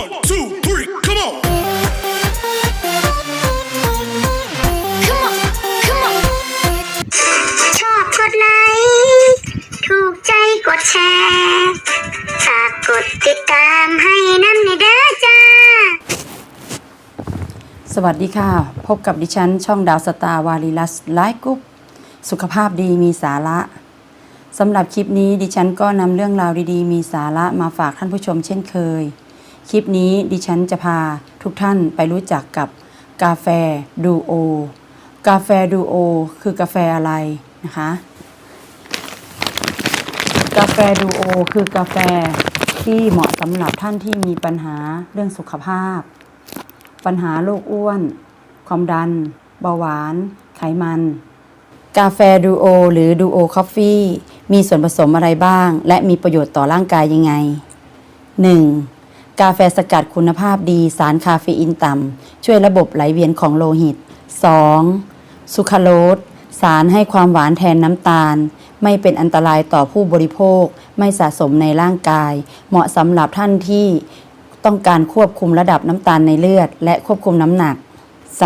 One, two, three, come on. Come on, come on. ชอบกดไลค์ถูกใจกดแชร์ฝากกดติดตามให้น้ำในเด้อจ้า สวัสดีค่ะ พบกับดิฉัน ช่องดาวสตาร์วาลีลัสไลฟ์กรุ๊ปสุขภาพดีมีสาระสำหรับคลิปนี้ดิฉันก็นำเรื่องราวดีๆ มีสาระมาฝากท่านผู้ชมเช่นเคย คลิปนี้ดิฉันจะพาทุกท่านไปรู้จักกับกาแฟดูโอ กาแฟดูโอ คือกาแฟอะไรนะคะ กาแฟดูโอ คือกาแฟที่เหมาะสำหรับท่านที่มีปัญหาเรื่องสุขภาพ ปัญหาโรคอ้วน ความดัน เบาหวาน ไขมัน กาแฟดูโอ หรือดูโอคอฟฟี่มีส่วนผสมอะไรบ้าง และมีประโยชน์ต่อร่างกายยังไง 1. กาแฟสกัดคุณภาพดี สารคาเฟอีนต่ำ ช่วยระบบไหลเวียนของโลหิต 2. สุคราโลสสารให้ความหวานแทนน้ำตาล ไม่เป็นอันตรายต่อผู้บริโภค ไม่สะสมในร่างกาย เหมาะสำหรับท่านที่ต้องการควบคุมระดับน้ำตาลในเลือด และควบคุมน้ำหนัก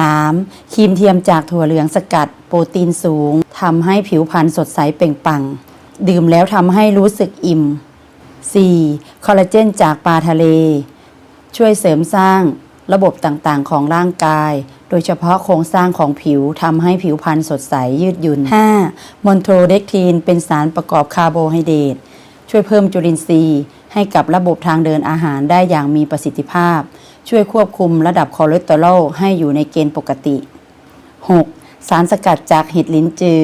3. ครีมเทียมจากถั่วเหลืองสกัด โปรตีนสูงทำให้ผิวพรรณสดใสเปล่งปลั่ง ดื่มแล้วทำให้รู้สึกอิ่ม 4. คอลลาเจนจากปลาทะเล ช่วยเสริมสร้างระบบต่างๆ ของร่างกาย โดยเฉพาะโครงสร้างของผิวทำให้ผิวพรรณสดใสยืดหยุ่น 5. มอนโทรเดกทีน เป็นสารประกอบคาร์โบไฮเดรตช่วยเพิ่มจุลินทรีย์ ให้กับระบบทางเดินอาหารได้อย่างมีประสิทธิภาพ ช่วยควบคุมระดับคอเลสเตอรอลให้อยู่ในเกณฑ์ปกติ 6. สารสกัดจากเห็ดลิ้นจือ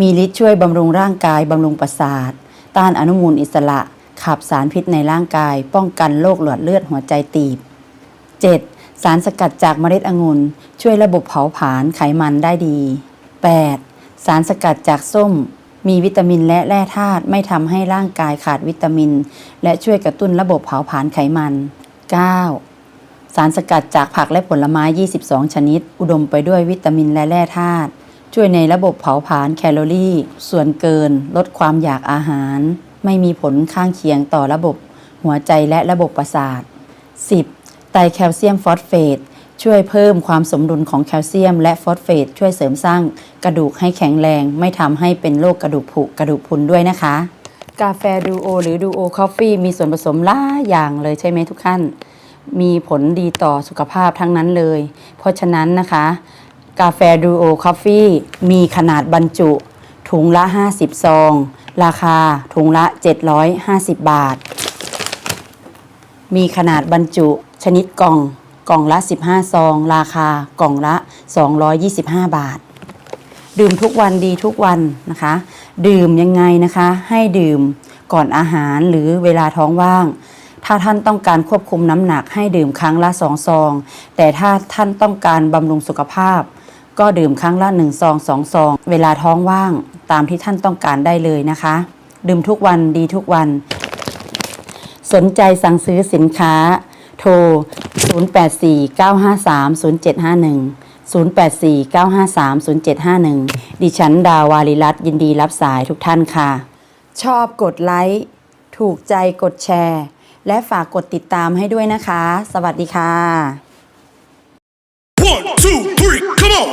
มีฤทธิ์ช่วยบำรุงร่างกายบำรุงประสาท ต้านอนุมูลอิสระ ขับสารพิษในร่างกาย ป้องกันโรคหลอดเลือดหัวใจตีบ 7. สารสกัดจากเมล็ดองุ่นช่วยระบบเผาผลาญไขมันได้ดี 8. สารสกัดจากส้ม มีวิตามินและแร่ธาตุไม่ทำให้ร่างกายขาดวิตามิน และช่วยกระตุ้นระบบเผาผลาญไขมัน 9. สารสกัดจากผักและผลไม้ 22 ชนิด อุดมไปด้วยวิตามินและแร่ธาตุช่วยในระบบเผาผลาญแคลอรี่ ส่วนเกิน ลดความอยากอาหาร ไม่มีผลข้างเคียงต่อระบบ หัวใจและระบบประสาท 10. ไตรแคลเซียมฟอสเฟตช่วยเพิ่มความสมดุลของแคลเซียมและฟอสเฟตช่วยเสริมสร้างกระดูกให้แข็งแรง ไม่ทำให้เป็นโรคกระดูกผุกระดูกพุนด้วยนะคะ กาแฟดูโอหรือดูโอคอฟฟี่มีส่วนผสมหลายอย่างเลยใช่ไหมทุกท่าน มีผลดีต่อสุขภาพทั้งนั้นเลย เพราะฉะนั้นนะคะ กาแฟดูโอคอฟฟี่มีขนาดบรรจุ ถุงละ 50 ซอง ราคาถุงละ 750 บาท มีขนาดบรรจุชนิดกล่องกล่องละ 15 ซอง ราคากล่องละ 225 บาท ดื่มทุกวันดีทุกวันนะคะ ดื่มยังไงนะคะ ให้ดื่มก่อนอาหารหรือเวลาท้องว่าง ถ้าท่านต้องการควบคุมน้ำหนักให้ดื่มครั้งละสองซอง แต่ถ้าท่านต้องการบำรุงสุขภาพ ก็ดื่มครั้งละหนึ่งซองสองซอง เวลาท้องว่าง ตามที่ท่านต้องการได้เลยนะคะ ดื่มทุกวันดีทุกวัน สนใจสั่งซื้อสินค้า โทร 0849530751 0849530751 ดิฉันดาวาลิรัตน์ยินดีรับสายทุกท่านค่ะ ชอบกดไลค์ ถูกใจกดแชร์ และฝากกดติดตามให้ด้วยนะคะ สวัสดีค่ะ One, two, three, come on.